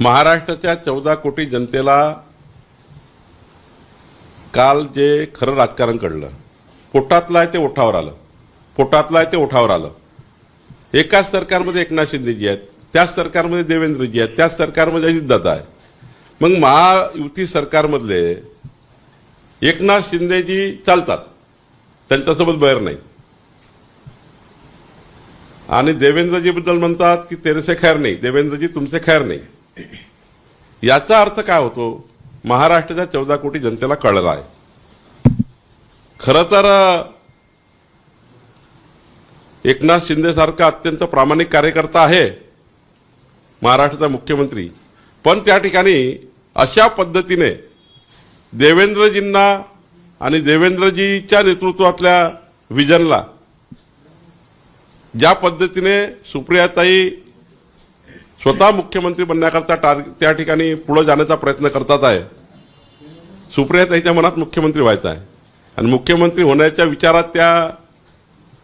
महाराष्ट्राच्या चौदा कोटी जनतेला काल जे खरं राजकारण कळलं पोटातलं आहे ते ओठावर आलं. पोटातलं आहे ते ओठावर आलं. एकाच सरकारमध्ये एकनाथ शिंदेजी आहेत त्याच सरकारमध्ये देवेंद्रजी आहेत त्याच सरकारमध्ये अजितदादा आहे मग महायुती सरकारमधले एकनाथ शिंदेजी चालतात. त्यांच्यासोबत बैर नाही. आणि देवेंद्रजीबद्दल म्हणतात की तेरेसे खैर नाही देवेंद्रजी तुमचे खैर नाही. याचा अर्थ काय होतो? महाराष्ट्राच्या चौदा कोटी जनतेला कळला आहे. खरं तर एकनाथ शिंदेसारखा अत्यंत प्रामाणिक कार्यकर्ता आहे महाराष्ट्राचा मुख्यमंत्री. पण त्या ठिकाणी अशा पद्धतीने देवेंद्रजींना आणि देवेंद्रजीच्या नेतृत्वातल्या विजनला ज्या पद्धतीने सुप्रियाताई स्वतः मुख्यमंत्री बनण्याकरता टार त्या ठिकाणी पुढे जाण्याचा प्रयत्न करतात आहे. सुप्रिया त्यांच्या मनात मुख्यमंत्री व्हायचा आहे. आणि मुख्यमंत्री होण्याच्या विचारात त्या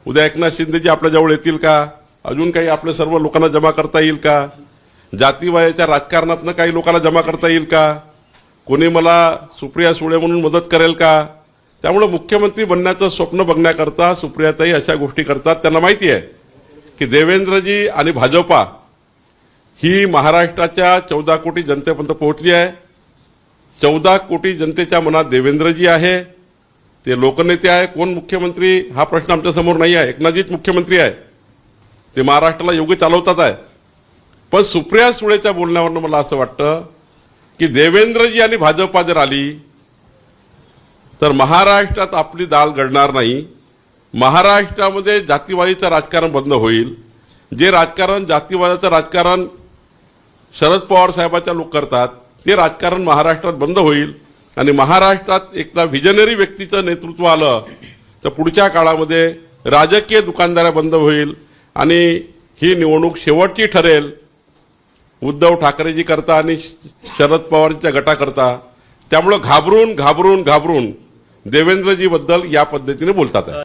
उद्या एकनाथ शिंदेजी आपल्याजवळ येतील का? अजून काही आपल्या सर्व लोकांना जमा करता येईल का? जातीवायाच्या राजकारणातनं काही लोकांना जमा करता येईल का? कोणी मला सुप्रिया सुळे म्हणून मदत करेल का? त्यामुळं मुख्यमंत्री बनण्याचं स्वप्न बघण्याकरता सुप्रियाताई अशा गोष्टी करतात. त्यांना माहिती आहे की देवेंद्रजी आणि भाजपा ही महाराष्ट्राच्या चौदा कोटी जनतेपर्यंत पोहोचली आहे. चौदा कोटी जनतेच्या मनात देवेंद्रजी आहे. ते लोकनेते आहे. कोण मुख्यमंत्री? हा प्रश्न आमच्यासमोर नाही आहे. एकनाथजीच मुख्यमंत्री आहे. ते महाराष्ट्राला योग्य चालवतात आहे. पण सुप्रिया सुळेच्या बोलण्यावरनं मला असं वाटतं की देवेंद्रजी आणि भाजपा जर आली तर महाराष्ट्रात आपली दाल घडणार नाही. महाराष्ट्रामध्ये जातीवादीचं राजकारण बंद होईल. जे राजकारण जातीवादाचं राजकारण शरद पवार साहेबाच्या लोक करतात. ते राजकारण महाराष्ट्रात बंद होईल. आणि महाराष्ट्रात एकदा व्हिजनरी व्यक्तीचं नेतृत्व आलं तर पुढच्या काळामध्ये राजकीय दुकानदाऱ्या बंद होईल. आणि ही निवडणूक शेवटची ठरेल. उद्धव ठाकरेजी करता आणि शरद पवारच्या गटाकरता त्यामुळं घाबरून घाबरून घाबरून देवेंद्रजीबद्दल या पद्धतीने बोलतात.